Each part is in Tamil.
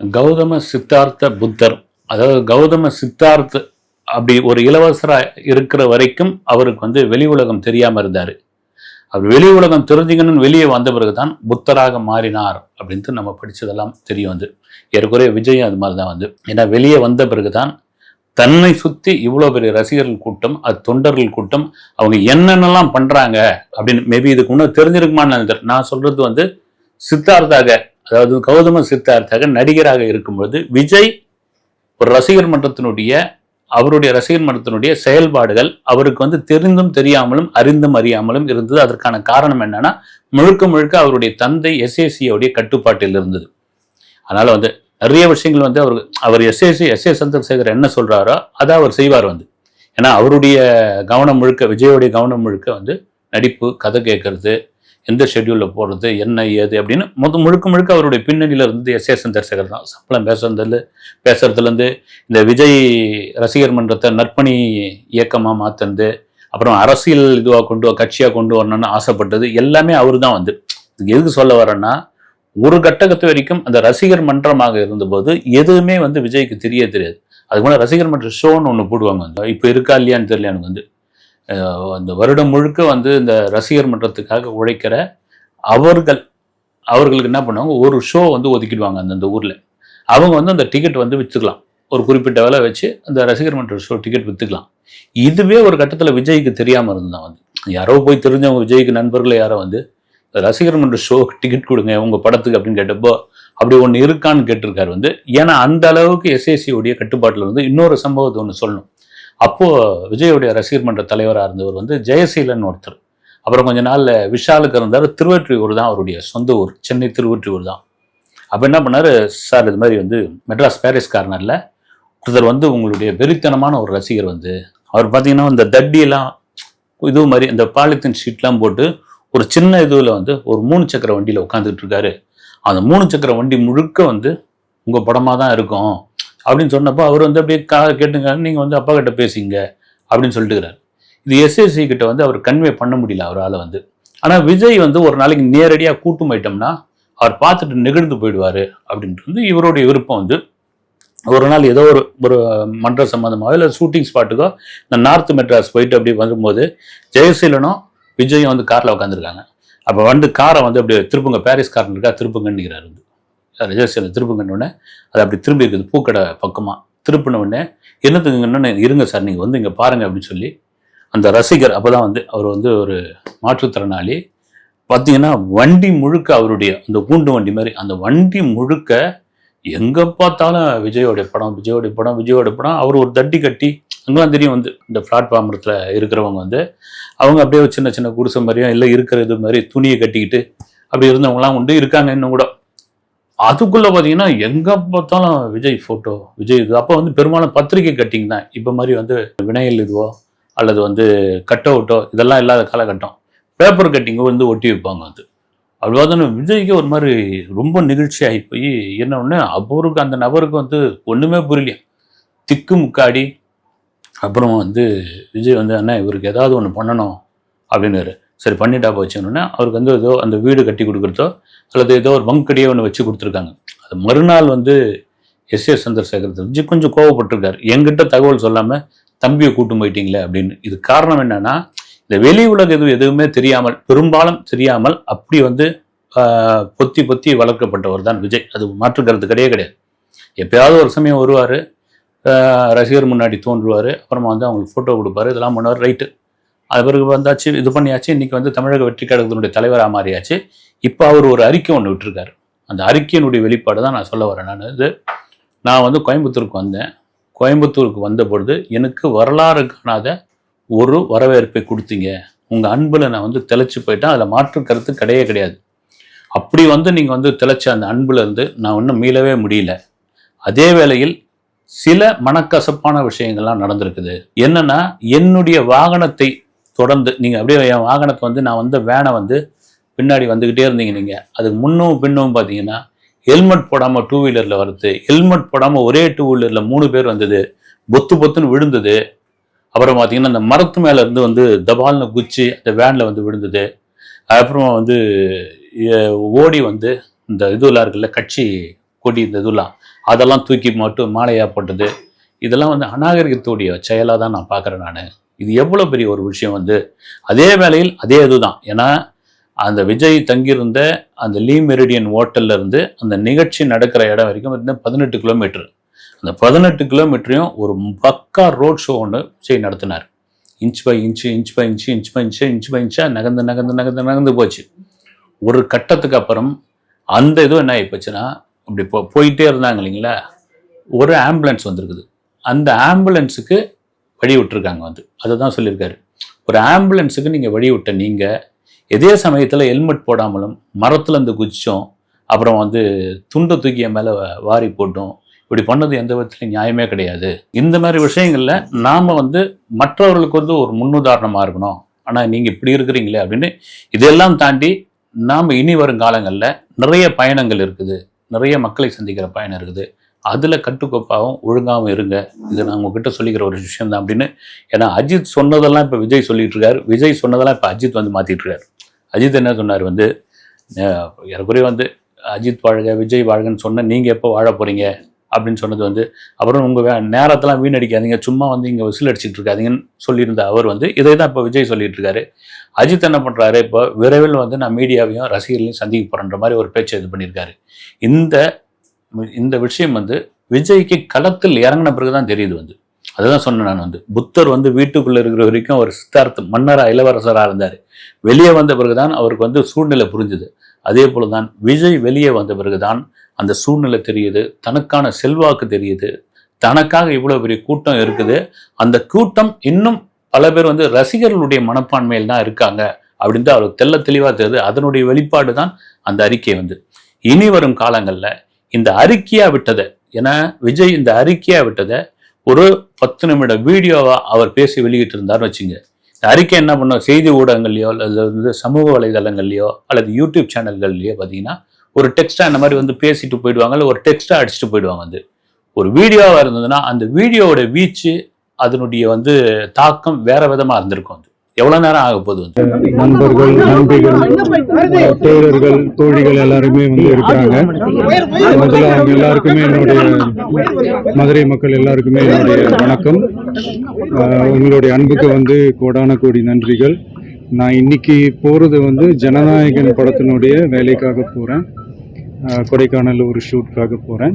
கௌதம சித்தார்த்த புத்தர். அதாவது கௌதம சித்தார்த்த அப்படி ஒரு இளவரசராக இருக்கிற வரைக்கும் அவருக்கு வந்து வெளி உலகம் தெரியாமல் இருந்தார். அவர் வெளி உலகம் தெரிஞ்சுக்கணும்னு வெளியே வந்த பிறகுதான் புத்தராக மாறினார் அப்படின்ட்டு நம்ம படித்ததெல்லாம் தெரியும் வந்து ஏற்குறைய விஜயம் அது மாதிரி தான் வந்து. ஏன்னா வெளியே வந்த பிறகுதான் தன்னை சுற்றி இவ்வளோ பெரிய ரசிகர்கள் கூட்டம் அது தொண்டர்கள் கூட்டம் அவங்க என்னென்னலாம் பண்ணுறாங்க அப்படின்னு மேபி இதுக்கு முன்னே தெரிஞ்சிருக்குமான்னு நான் சொல்கிறது வந்து சித்தார்த்தாக அதாவது கௌதம சித்தார்த்தாக நடிகராக இருக்கும்பொழுது விஜய் ஒரு ரசிகர் மன்றத்தினுடைய அவருடைய ரசிகர் மன்றத்தினுடைய செயல்பாடுகள் அவருக்கு வந்து தெரிந்தும் தெரியாமலும் அறிந்தும் அறியாமலும் இருந்தது. அதற்கான காரணம் என்னன்னா முழுக்க முழுக்க அவருடைய தந்தை எஸ்ஏசியோடைய கட்டுப்பாட்டில் இருந்தது. அதனால வந்து நிறைய விஷயங்கள் வந்து அவர் அவர் எஸ்ஏசி எஸ் ஏ சந்திரசேகர் என்ன சொல்றாரோ அதை அவர் செய்வார் வந்து. ஏன்னா அவருடைய கவனம் முழுக்க விஜயோடைய கவனம் முழுக்க வந்து நடிப்பு கதை கேட்கறது எந்த ஷெட்யூலில் போடுறது என்ன ஏது அப்படின்னு மொத்தம் முழுக்க முழுக்க அவருடைய பின்னணியில் இருந்து எஸ் ஏ சந்திரசேகர் தான். சம்பளம் பேசுறதுல பேசுறதுலேருந்து இந்த விஜய் ரசிகர் மன்றத்தை நற்பணி இயக்கமாக மாற்றுனது அப்புறம் அரசியல் இதுவாக கொண்டு கட்சியாக கொண்டு வரணும்னு ஆசைப்பட்டது எல்லாமே அவர் தான் வந்து. இதுக்கு எதுக்கு சொல்ல வரேன்னா ஒரு கட்டகத்து வரைக்கும் அந்த ரசிகர் மன்றமாக இருந்தபோது எதுவுமே வந்து விஜய்க்கு தெரிய தெரியாது. அதுக்கு முன்னாடி ரசிகர் மன்ற ஷோன்னு ஒன்று போடுவாங்க. இப்போ இருக்கா இல்லையான்னு தெரியல எனக்கு வந்து. அந்த வருடம் முழுக்க வந்து இந்த ரசிகர் மன்றத்துக்காக உழைக்கிற அவர்கள் அவர்களுக்கு என்ன பண்ணுவாங்க? ஒரு ஷோ வந்து ஒதுக்கிடுவாங்க அந்தந்த ஊரில். அவங்க வந்து அந்த டிக்கெட் வந்து விற்றுக்கலாம் ஒரு குறிப்பிட்ட விலை வச்சு அந்த ரசிகர் மன்ற ஷோ டிக்கெட் விற்றுக்கலாம் இதுவே ஒரு கட்டத்தில் விஜய்க்கு தெரியாமல் இருந்தான் வந்து யாரோ போய் தெரிஞ்சவங்க விஜய்க்கு நண்பர்கள் யாரோ வந்து ரசிகர் மன்ற ஷோக்கு டிக்கெட் கொடுங்க உங்க படத்துக்கு அப்படின்னு கேட்டப்போ அப்படி ஒன்று இருக்கான்னு கேட்டிருக்காரு வந்து ஏன்னா அந்த அளவுக்கு எஸ்ஏசி உடைய கட்டுப்பாட்டில் வந்து இன்னொரு சம்பவத்தை ஒன்று சொல்லணும். அப்போது விஜயுடைய ரசிகர் மன்ற தலைவராக இருந்தவர் வந்து ஜெயசீலன் ஒருத்தர். அப்புறம் கொஞ்ச நாளில் விஷாலுக்கு இருந்தார் திருவற்றியூர் தான் அவருடைய சொந்த ஊர் சென்னை திருவற்றியூர் தான். அப்போ என்ன பண்ணாரு? சார் இது மாதிரி வந்து மெட்ராஸ் பாரிஸ் கார்னரில் ஒருத்தர் வந்து உங்களுடைய வெறித்தனமான ஒரு ரசிகர் வந்து அவர் பார்த்தீங்கன்னா இந்த தட்டியெல்லாம் இது மாதிரி இந்த பாலித்தீன் ஷீட்லாம் போட்டு ஒரு சின்ன இதுவில் வந்து ஒரு மூணு சக்கர வண்டியில் உட்காந்துக்கிட்டு இருக்காரு. அந்த மூணு சக்கர வண்டி முழுக்க வந்து உங்கள் படமாக தான் இருக்கும். அப்படின்னு சொன்னப்போ அவர் வந்து அப்படியே கா கேட்டுங்க நீங்கள் வந்து அப்பா கிட்ட பேசிங்க அப்படின்னு சொல்லிட்டுக்கிறார் இது எஸ்எஸ்சி கிட்ட வந்து அவர் கன்வே பண்ண முடியல அவரால் வந்து. ஆனால் விஜய் வந்து ஒரு நாளைக்கு நேரடியாக கூட்டும் போயிட்டோம்னா அவர் பார்த்துட்டு நெகிழ்ந்து போயிடுவார் அப்படின்ட்டு வந்து இவருடைய விருப்பம் வந்து. ஒரு நாள் ஏதோ ஒரு ஒரு மன்ற சம்மந்தமாக இல்லை ஷூட்டிங் ஸ்பாட்டுக்கோ இந்த நார்த் மெட்ராஸ் போயிட்டு அப்படி வரும்போது ஜெயசீலனும் விஜயும் வந்து காரில் உட்காந்துருக்காங்க அப்போ வந்து காரை வந்து அப்படியே திருப்புங்க பாரிஸ் காரன் இருக்கா திருப்புங்கன்னுங்கிறார் வந்து. ஜெயசீலன் திருப்புங்கன்னொடனே அது அப்படி திரும்பி இருக்குது பூக்கடை பக்கமாக திருப்பின உடனே என்னத்துக்குங்கன்னு இருங்க சார் நீங்கள் வந்து இங்கே பாருங்க அப்படின்னு சொல்லி அந்த ரசிகர் அப்போ தான் வந்து அவர் வந்து ஒரு மாற்றுத்திறனாளி. பார்த்தீங்கன்னா வண்டி முழுக்க அவருடைய அந்த கூண்டு வண்டி மாதிரி அந்த வண்டி முழுக்க எங்கே பார்த்தாலும் விஜயோடைய படம் விஜயோடைய படம் விஜயோடைய படம் அவர் ஒரு தட்டி கட்டி அங்கெல்லாம் தெரியும் வந்து இந்த பிளாட்ஃபார்மத்தில் இருக்கிறவங்க வந்து அவங்க அப்படியே ஒரு சின்ன சின்ன குடிசை மாதிரியும் இல்லை இருக்கிற இது மாதிரி துணியை கட்டிக்கிட்டு அப்படி இருந்தவங்களாம் உண்டு இருக்காங்க இன்னும் கூட. அதுக்குள்ள பார்த்தீங்கன்னா எங்கே பார்த்தாலும் விஜய் ஃபோட்டோ விஜய் இது. அப்போ வந்து பெரும்பாலும் பத்திரிகை கட்டிங் தான். இப்போ மாதிரி வந்து வினையல் இதுவோ அல்லது வந்து கட் அவுட்டோ இதெல்லாம் இல்லாத காலகட்டம். பேப்பர் கட்டிங்கோ வந்து ஒட்டி வைப்பாங்க அது. அப்படி பார்த்தோன்னா விஜய்க்கு ஒரு மாதிரி ரொம்ப நிகழ்ச்சி ஆகி போய் என்ன ஒன்று அவருக்கு அந்த நபருக்கு வந்து ஒன்றுமே புரியலையா? திக்கு முக்காடி. அப்புறம் வந்து விஜய் வந்து அண்ணா இவருக்கு ஏதாவது ஒன்று பண்ணணும் அப்படின்னாரு சரி பண்ணிட்டா போச்சுன்னொன்னே அவருக்கு வந்து ஏதோ அந்த வீடு கட்டி கொடுக்குறதோ அல்லது ஏதோ ஒரு வங்கடியோ ஒன்று வச்சு கொடுத்துருக்காங்க. அது மறுநாள் வந்து எஸ். ஏ. சந்திரசேகர் தெரிஞ்சு கொஞ்சம் கோவப்பட்டிருக்காரு. எங்கிட்ட தகவல் சொல்லாமல் தம்பியை கூட்டும் போயிட்டீங்களே அப்படின்னு. இது காரணம் என்னன்னா இந்த வெளி உலக எதுவும் எதுவுமே தெரியாமல் பெரும்பாலும் தெரியாமல் அப்படி வந்து பொத்தி பொத்தி வளர்க்கப்பட்டவர் தான் விஜய். அது மாற்றுக்கிறது கிடையவே கிடையாது. எப்பயாவது ஒரு சமயம் வருவார் ரசிகர் முன்னாடி தோன்றுவார் அப்புறமா வந்து அவங்களுக்கு ஃபோட்டோ கொடுப்பாரு இதெல்லாம் பண்ணுவார். ரைட்டு அது பிறகு வந்தாச்சு இது பண்ணியாச்சு இன்னைக்கு வந்து தமிழக வெற்றி கழகத்தினுடைய தலைவராக மாறியாச்சு. இப்போ அவர் ஒரு அறிக்கை ஒன்று விட்டுருக்காரு. அந்த அறிக்கையினுடைய வெளிப்பாடு தான் நான் சொல்ல வரேன். நான் இது நான் வந்து கோயம்புத்தூருக்கு வந்தேன். கோயம்புத்தூருக்கு வந்த பொழுது எனக்கு வரலாறு காணாத ஒரு வரவேற்பை கொடுத்தீங்க. உங்கள் அன்பில் நான் வந்து தெளிச்சு போயிட்டேன். அதில் மாற்று கருத்து கிடையவே கிடையாது. அப்படி வந்து நீங்கள் வந்து தெளிச்ச அந்த அன்புலேருந்து நான் இன்னும் மீளவே முடியல. அதே வேளையில் சில மனக்கசப்பான விஷயங்கள்லாம் நடந்திருக்குது. என்னன்னா என்னுடைய வாகனத்தை தொடர்ந்து நீங்கள் அப்படியே என் வாகனத்தை வந்து நான் வந்த வேனை வந்து பின்னாடி வந்துக்கிட்டே இருந்தீங்க நீங்கள் அதுக்கு முன்னும் பின்னும் பார்த்தீங்கன்னா ஹெல்மெட் போடாமல் டூ வீலரில் வருது ஹெல்மெட் போடாமல் ஒரே டூ வீலரில் மூணு பேர் வந்தது பொத்து பொத்துன்னு விழுந்தது. அப்புறம் பார்த்தீங்கன்னா அந்த மரத்து மேலே இருந்து வந்து தபால்னு குச்சி அந்த வேனில் வந்து விழுந்தது. அப்புறம் வந்து ஓடி வந்து இந்த இதுலாம் இருக்குல்ல கட்சி கொடி இந்த இதுலாம் அதெல்லாம் தூக்கி மட்டும் மாலையாக போட்டது. இதெல்லாம் வந்து அநாகரிகத்துடைய செயலாக தான் நான் பார்க்குறேன் நான். இது எவ்வளோ பெரிய ஒரு விஷயம் வந்து அதே வேளையில் அதே இதுதான். ஏன்னா அந்த விஜய் தங்கியிருந்த அந்த லீ மெரிடியன் ஹோட்டல்ல இருந்து அந்த நிகழ்ச்சி நடக்கிற இடம் வரைக்கும் பார்த்தீங்கன்னா பதினெட்டு கிலோமீட்டர். அந்த பதினெட்டு கிலோமீட்டரையும் ஒரு பக்கா ரோட் ஷோ ஒன்று விஜய் நடத்தினார். Inch by inch inch by inch inch by inch inch by இன்ச்சாக நகர்ந்து நகர்ந்து நகர்ந்து நகர்ந்து போச்சு. ஒரு கட்டத்துக்கு அப்புறம் அந்த இதுவும் என்ன ஆகிப்போச்சுன்னா இப்படி போ போயிட்டே இருந்தாங்க இல்லைங்களா? ஒரு ஆம்புலன்ஸ் வந்திருக்குது. அந்த ஆம்புலன்ஸுக்கு வழி விட்டுருக்காங்க வந்து. அதை தான் சொல்லியிருக்காரு. ஒரு ஆம்புலன்ஸுக்கு நீங்கள் வழி விட்ட நீங்கள் எதே சமயத்தில் ஹெல்மெட் போடாமலும் மரத்தில் இருந்து குதிச்சோம் அப்புறம் வந்து துண்டை தூக்கிய மேலே வாரி போட்டோம் இப்படி பண்ணது எந்த விதத்துலையும் நியாயமே கிடையாது. இந்த மாதிரி விஷயங்களில் நாம் வந்து மற்றவர்களுக்கு வந்து ஒரு முன்னுதாரணமாக இருக்கணும். ஆனால் நீங்கள் இப்படி இருக்கிறீங்களே அப்படின்னு இதெல்லாம் தாண்டி நாம் இனி வரும் காலங்களில் நிறைய பயணங்கள் இருக்குது. நிறைய மக்களை சந்திக்கிற பயணம் இருக்குது. அதில் கட்டுக்கோப்பாகவும் ஒழுங்காகவும் இருங்க. இது நான் உங்ககிட்ட சொல்லிக்கிற ஒரு விஷயம் தான் அப்படின்னு. ஏன்னா அஜித் சொன்னதெல்லாம் இப்போ விஜய் சொல்லிட்டு இருக்காரு விஜய் சொன்னதெல்லாம் இப்போ அஜித் வந்து மாற்றிட்டு இருக்காரு அஜித் என்ன சொன்னார் வந்து அஹ், ஏறக்குறைய வந்து அஜித் வாழ்க விஜய் வாழ்கன்னு சொன்ன நீங்கள் எப்போ வாழ போகிறீங்க அப்படின்னு சொன்னது வந்து அப்புறம் உங்கள் வே நேரத்தெல்லாம் வீணடிக்காதீங்க. சும்மா வந்து இங்கே விசில் அடிச்சுட்டு இருக்காதீங்கன்னு சொல்லியிருந்த அவர் வந்து இதை தான் இப்போ விஜய் சொல்லிட்டு இருக்காரு அஜித் என்ன பண்ணுறாரு இப்போ விரைவில் வந்து நான் மீடியாவையும் ரசிகர்களையும் சந்திக்க போகிறேன்ற மாதிரி ஒரு பேச்சு இது பண்ணியிருக்காரு. இந்த இந்த விஷயம் வந்து விஜய்க்கு களத்தில் இறங்கின பிறகு தான் தெரியுது வந்து. அதுதான் சொன்னேன் நான் வந்து. புத்தர் வந்து வீட்டுக்குள்ளே இருக்கிற வரைக்கும் அவர் சித்தார்த்த மன்னரா இளவரசராக இருந்தார். வெளியே வந்த பிறகுதான் அவருக்கு வந்து சூழ்நிலை புரிஞ்சுது. அதே போல தான் விஜய் வெளியே வந்த பிறகுதான் அந்த சூழ்நிலை தெரியுது. தனக்கான செல்வாக்கு தெரியுது. தனக்காக இவ்வளோ பெரிய கூட்டம் இருக்குது. அந்த கூட்டம் இன்னும் பல பேர் வந்து ரசிகர்களுடைய மனப்பான்மையில் தான் இருக்காங்க அப்படின்னு அவருக்கு தெள்ள தெளிவாக தெரியுது. அதனுடைய வெளிப்பாடு தான் அந்த அறிக்கை வந்து. இனி வரும் காலங்களில் இந்த அறிக்கையா விட்டதை ஏன்னா விஜய் இந்த அறிக்கையா விட்டதை ஒரு பத்து நிமிட வீடியோவா அவர் பேசி வெளியிட்டு இருந்தார்னு வச்சுங்க. இந்த அறிக்கை என்ன பண்ணோம்? செய்தி ஊடகங்கள்லையோ அல்லது வந்து சமூக வலைதளங்கள்லையோ அல்லது யூடியூப் சேனல்கள்லையோ பார்த்தீங்கன்னா ஒரு டெக்ஸ்டா அந்த மாதிரி வந்து பேசிட்டு போயிடுவாங்க இல்லை ஒரு டெக்ஸ்டா அடிச்சுட்டு போயிடுவாங்க வந்து. ஒரு வீடியோவா இருந்ததுன்னா அந்த வீடியோவோட வீச்சு அதனுடைய வந்து தாக்கம் வேற விதமா இருந்திருக்கும் எவ்வளவு நேரம் ஆக போகுது நண்பர்கள் நண்பிகள் தோழர்கள் தோழிகள் எல்லாருமே வந்து இருக்கிறாங்க முதல்ல அவங்க எல்லாருக்குமே என்னுடைய மதுரை மக்கள் எல்லாருக்குமே என்னுடைய வணக்கம். உங்களுடைய அன்புக்கு வந்து கோடான கோடி நன்றிகள். நான் இன்னைக்கு போகிறது வந்து ஜனநாயகன் படத்தினுடைய வேலைக்காக போகிறேன் கொடைக்கானல் ஒரு ஷூட்காக போகிறேன்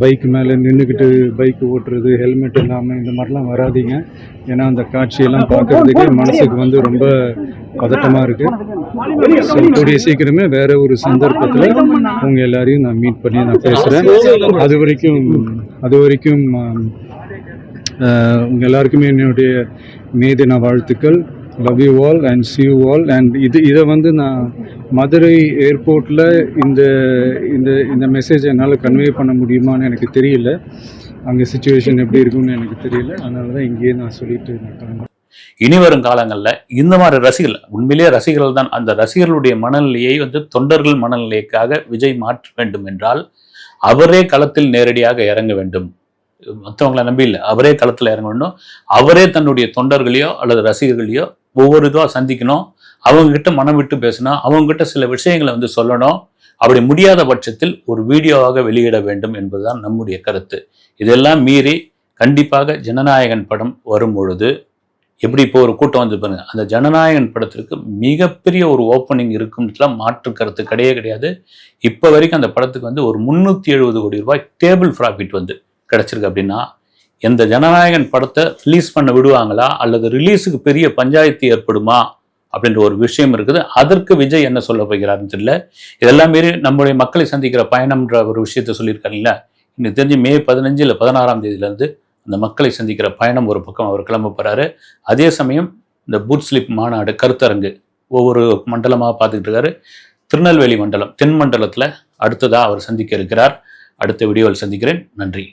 பைக் மேலே நின்றுக்கிட்டு பைக் ஓட்டுறது ஹெல்மெட் இல்லாமல் இந்த மாதிரிலாம் வராதீங்க. ஏன்னா அந்த காட்சியெல்லாம் பார்க்குறதுக்கு மனசுக்கு வந்து ரொம்ப பதட்டமாக இருக்குது ஸோ கூடிய சீக்கிரமே வேறு ஒரு சந்தர்ப்பத்தில் உங்கள் எல்லாரையும் நான் மீட் பண்ணி நான் பேசுகிறேன் அது வரைக்கும் அது வரைக்கும் உங்கள் எல்லாருக்குமே என்னுடைய மே தின வாழ்த்துக்கள். Love you all and see you all and இது இதை வந்து நான் மதுரை ஏர்போர்ட்டில் இந்த இந்த இந்த மெசேஜ் என்னால் கன்வே பண்ண முடியுமான்னு எனக்கு தெரியல. அங்கே சுச்சுவேஷன் எப்படி இருக்கும்னு எனக்கு தெரியல. அதனால தான் இங்கேயே நான் சொல்லிட்டு நான் இனி வரும் காலங்களில் இந்த மாதிரி ரசிகர்கள் உண்மையிலேயே ரசிகர்கள் தான் அந்த ரசிகர்களுடைய மனநிலையை வந்து தொண்டர்கள் மனநிலைக்காக விஜய் மாற்ற வேண்டும் என்றால் அவரே களத்தில் நேரடியாக இறங்க வேண்டும். மற்றவங்களை நம்பி இல்லை அவரே களத்தில் இறங்க வேண்டும் அவரே தன்னுடைய தொண்டர்களையோ அல்லது ரசிகர்களையோ ஒவ்வொரு இதுவாக சந்திக்கணும். அவங்கக்கிட்ட மனம் விட்டு பேசணும். அவங்கக்கிட்ட சில விஷயங்களை வந்து சொல்லணும். அப்படி முடியாத பட்சத்தில் ஒரு வீடியோவாக வெளியிட வேண்டும் என்பதுதான் நம்முடைய கருத்து. இதெல்லாம் மீறி கண்டிப்பாக ஜனநாயகன் படம் வரும் பொழுது எப்படி இப்போ ஒரு கூட்டம் வந்து பாருங்க அந்த ஜனநாயகன் படத்திற்கு மிகப்பெரிய ஒரு ஓப்பனிங் இருக்கும்லாம் மாற்று கருத்து கிடையவே கிடையாது. இப்போ வரைக்கும் அந்த படத்துக்கு வந்து ஒரு முந்நூற்றி எழுபது கோடி ரூபாய் டேபிள் ப்ராஃபிட் வந்து கிடச்சிருக்கு அப்படின்னா எந்த ஜனநாயகன் படத்தை ரிலீஸ் பண்ண விடுவாங்களா? அல்லது ரிலீஸுக்கு பெரிய பஞ்சாயத்து ஏற்படுமா? அப்படின்ற ஒரு விஷயம் இருக்குது. அதற்கு விஜய் என்ன சொல்ல போகிறாருன்னு தெரியல. இதெல்லாம் மீறி நம்முடைய மக்களை சந்திக்கிற பயணம்ன்ற ஒரு விஷயத்த சொல்லியிருக்காருல்ல இன்னும் தெரிஞ்சு மே பதினஞ்சு இல்லை பதினாறாம் தேதியிலேருந்து அந்த மக்களை சந்திக்கிற பயணம் ஒரு பக்கம் அவர் கிளம்ப போகிறாரு அதே சமயம் இந்த பூத் ஸ்லிப் மாநாடு கருத்தரங்கு ஒவ்வொரு மண்டலமாக பார்த்துக்கிட்டு இருக்காரு. திருநெல்வேலி மண்டலம் தென் மண்டலத்தில் அடுத்ததாக அவர் சந்திக்க இருக்கிறார். அடுத்த வீடியோவில் சந்திக்கிறேன். நன்றி.